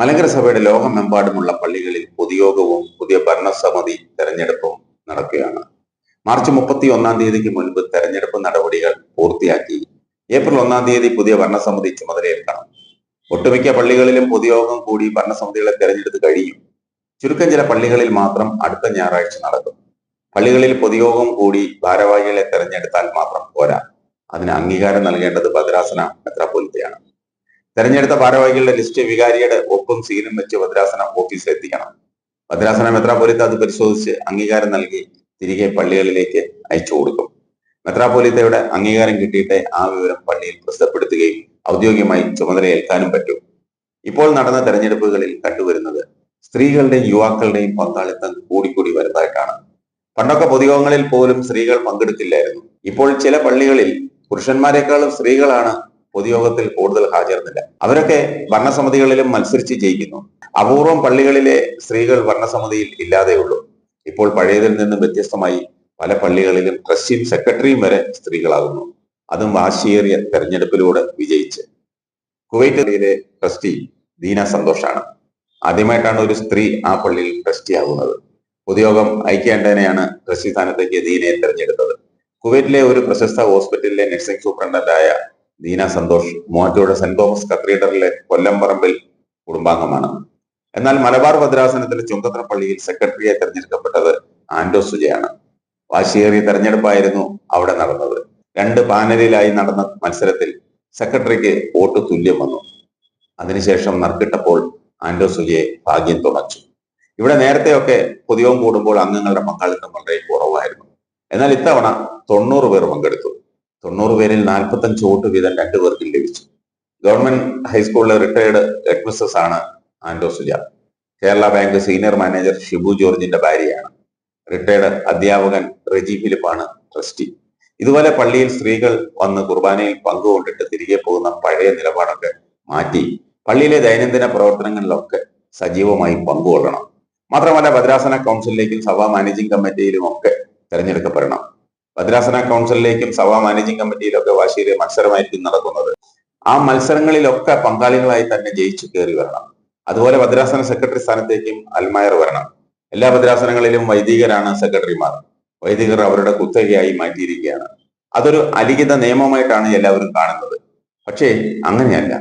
മലങ്കര സഭയുടെ ലോകമെമ്പാടുമുള്ള പള്ളികളിൽ പൊതുയോഗവും പുതിയ ഭരണസമിതി തെരഞ്ഞെടുപ്പും നടക്കുകയാണ്. മാർച്ച് മുപ്പത്തി ഒന്നാം തീയതിക്ക് മുൻപ് തെരഞ്ഞെടുപ്പ് നടപടികൾ പൂർത്തിയാക്കി. ഏപ്രിൽ ഒന്നാം തീയതി പുതിയ ഭരണസമിതി ചുമതലയേൽക്കണം. ഒട്ടുമിക്ക പള്ളികളിലും പൊതുയോഗം കൂടി ഭരണസമിതികളെ തെരഞ്ഞെടുത്ത് കഴിയും. ചുരുക്കം ചില പള്ളികളിൽ മാത്രം അടുത്ത ഞായറാഴ്ച നടക്കും. പള്ളികളിൽ പൊതുയോഗം കൂടി ഭാരവാഹികളെ തെരഞ്ഞെടുത്താൽ മാത്രം പോരാ. അതിന് അംഗീകാരം നൽകേണ്ടത് ഭദ്രാസന മെത്രാപ്പൊലിത്തയാണ്. തെരഞ്ഞെടുത്ത ഭാരവാഹികളുടെ ലിസ്റ്റ് വികാരിയുടെ ഒപ്പും സീലും വെച്ച് ഭദ്രാസനം ഓഫീസിൽ എത്തിക്കണം. ഭദ്രാസന മെത്രാപ്പൊലിത്ത അത് പരിശോധിച്ച് അംഗീകാരം നൽകി തിരികെ പള്ളികളിലേക്ക് അയച്ചു കൊടുക്കും. മെത്രാപ്പൊലിത്തയുടെ അംഗീകാരം കിട്ടിയിട്ടേ ആ വിവരം പള്ളിയിൽ പ്രസിദ്ധപ്പെടുത്തുകയും ഔദ്യോഗികമായി ചുമതലയേൽക്കാനും പറ്റും. ഇപ്പോൾ നടന്ന തെരഞ്ഞെടുപ്പുകളിൽ കണ്ടുവരുന്നത് സ്ത്രീകളുടെയും യുവാക്കളുടെയും പങ്കാളിത്തം കൂടിക്കൂടി വരുന്നതായിട്ടാണ് പണ്ടൊക്കെ പൊതുയോഗങ്ങളിൽ പോലും സ്ത്രീകൾ പങ്കെടുക്കില്ലായിരുന്നു ഇപ്പോൾ ചില പള്ളികളിൽ പുരുഷന്മാരെക്കാളും സ്ത്രീകളാണ് പൊതുയോഗത്തിൽ കൂടുതൽ ഹാജരുന്നില്ല. അവരൊക്കെ ഭരണസമിതികളിലും മത്സരിച്ച് ജയിക്കുന്നു. അപൂർവം പള്ളികളിലെ സ്ത്രീകൾ ഭരണസമിതിയിൽ ഇല്ലാതെയുള്ളൂ ഇപ്പോൾ പഴയതിൽ നിന്നും വ്യത്യസ്തമായി പല പള്ളികളിലും ട്രസ്റ്റിയും സെക്രട്ടറിയും വരെ സ്ത്രീകളാകുന്നു. അതും വാശിയേറിയ തെരഞ്ഞെടുപ്പിലൂടെ വിജയിച്ച്. കുവൈറ്റിലെ ട്രസ്റ്റി ദീന സന്തോഷാണ്. ആദ്യമായിട്ടാണ് ഒരു സ്ത്രീ ആ പള്ളിയിൽ ട്രസ്റ്റി ആകുന്നത് പൊതുയോഗം ഐക്യാണ്ടനെയാണ് ട്രസ്റ്റി സ്ഥാനത്തേക്ക് ദീനയെ തെരഞ്ഞെടുത്തത്. കുവൈറ്റിലെ ഒരു പ്രശസ്ത ഹോസ്പിറ്റലിലെ നഴ്സിംഗ് സൂപ്രണ്ടന്റായ ദീന സന്തോഷ് മോറ്റോയുടെ സെന്റ് തോമസ് കത്തീഡ്രലിലെ കൊല്ലംപറമ്പിൽ കുടുംബാംഗമാണ്. എന്നാൽ മലബാർ ഭദ്രാസനത്തിലെ ചുങ്കത്ര പള്ളിയിൽ സെക്രട്ടറിയായി തെരഞ്ഞെടുക്കപ്പെട്ടത് ആൻഡോ സുജയാണ്. വാശിയേറിയ തെരഞ്ഞെടുപ്പായിരുന്നു അവിടെ നടന്നത്. രണ്ട് പാനലിലായി നടന്ന മത്സരത്തിൽ സെക്രട്ടറിക്ക് വോട്ട് തുല്യം വന്നു. അതിനുശേഷം നറുക്കിട്ടപ്പോൾ ആൻഡോ സുജയെ ഭാഗ്യം തുണച്ചു ഇവിടെ നേരത്തെയൊക്കെ പൊതുയോഗം കൂടുമ്പോൾ അംഗങ്ങളുടെ പങ്കാളിത്തം വളരെ കുറവായിരുന്നു. എന്നാൽ ഇത്തവണ തൊണ്ണൂറ് പേർ പങ്കെടുത്തു. തൊണ്ണൂറ് പേരിൽ നാൽപ്പത്തഞ്ച് വോട്ട് വീതം രണ്ടു പേർക്കും ലഭിച്ചു. ഗവൺമെന്റ് ഹൈസ്കൂളിലെ റിട്ടയർഡ് ഹെഡ് ആണ് Ando Suja. Kerala bank senior manager Shibu ജോർജിന്റെ ഭാര്യയാണ്. റിട്ടയർഡ് അധ്യാപകൻ റെജി ഫിലിപ്പാണ് ട്രസ്റ്റി ഇതുപോലെ പള്ളിയിൽ സ്ത്രീകൾ വന്ന് കുർബാനയിൽ പങ്കുകൊണ്ടിട്ട് തിരികെ പോകുന്ന പഴയ നിലപാടൊക്കെ മാറ്റി. പള്ളിയിലെ ദൈനംദിന പ്രവർത്തനങ്ങളിലൊക്കെ സജീവമായി പങ്കുകൊള്ളണം. മാത്രമല്ല ഭദ്രാസന കൗൺസിലിലേക്കും സഭാ മാനേജിംഗ് കമ്മിറ്റിയിലും ഒക്കെ തെരഞ്ഞെടുക്കപ്പെടണം. ഭദ്രാസന കൗൺസിലിലേക്കും സഭാ മാനേജിംഗ് കമ്മിറ്റിയിലൊക്കെ വാശിയിലെ മത്സരമായിരിക്കും നടക്കുന്നത്. ആ മത്സരങ്ങളിലൊക്കെ പങ്കാളികളായി തന്നെ ജയിച്ചു കയറി വരണം. അതുപോലെ ഭദ്രാസന സെക്രട്ടറി സ്ഥാനത്തേക്കും അൽമായർ വരണം. എല്ലാ ഭദ്രാസനങ്ങളിലും വൈദികരാണ് സെക്രട്ടറിമാർ. വൈദികർ അവരുടെ കുത്തകയായി മാറ്റിയിരിക്കുകയാണ്. അതൊരു അലിഖിത നിയമമായിട്ടാണ് എല്ലാവരും കാണുന്നത്. പക്ഷേ അങ്ങനെയല്ല.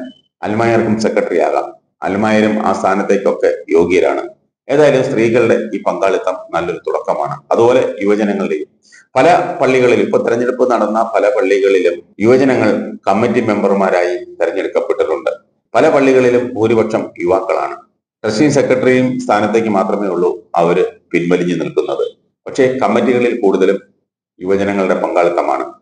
അൽമായർക്കും സെക്രട്ടറി ആകാം അൽമായരും ആ സ്ഥാനത്തേക്കൊക്കെ യോഗ്യരാണ്. ഏതായാലും സ്ത്രീകളുടെ ഈ പങ്കാളിത്തം നല്ലൊരു തുടക്കമാണ്. അതുപോലെ യുവജനങ്ങളുടെയും പല പള്ളികളിലും ഇപ്പൊ തെരഞ്ഞെടുപ്പ് നടന്ന പല പള്ളികളിലും യുവജനങ്ങൾ കമ്മിറ്റി മെമ്പർമാരായി തെരഞ്ഞെടുക്കപ്പെട്ടിട്ടുണ്ട്. പല പള്ളികളിലും ഭൂരിപക്ഷം യുവാക്കളാണ്. ട്രസ്റ്റിംഗ് സെക്രട്ടറിയും സ്ഥാനത്തേക്ക് മാത്രമേ ഉള്ളൂ അവർ പിൻവലിഞ്ഞു നിൽക്കുന്നത്. പക്ഷേ കമ്മിറ്റികളിൽ കൂടുതലും യുവജനങ്ങളുടെ പങ്കാളിത്തമാണ്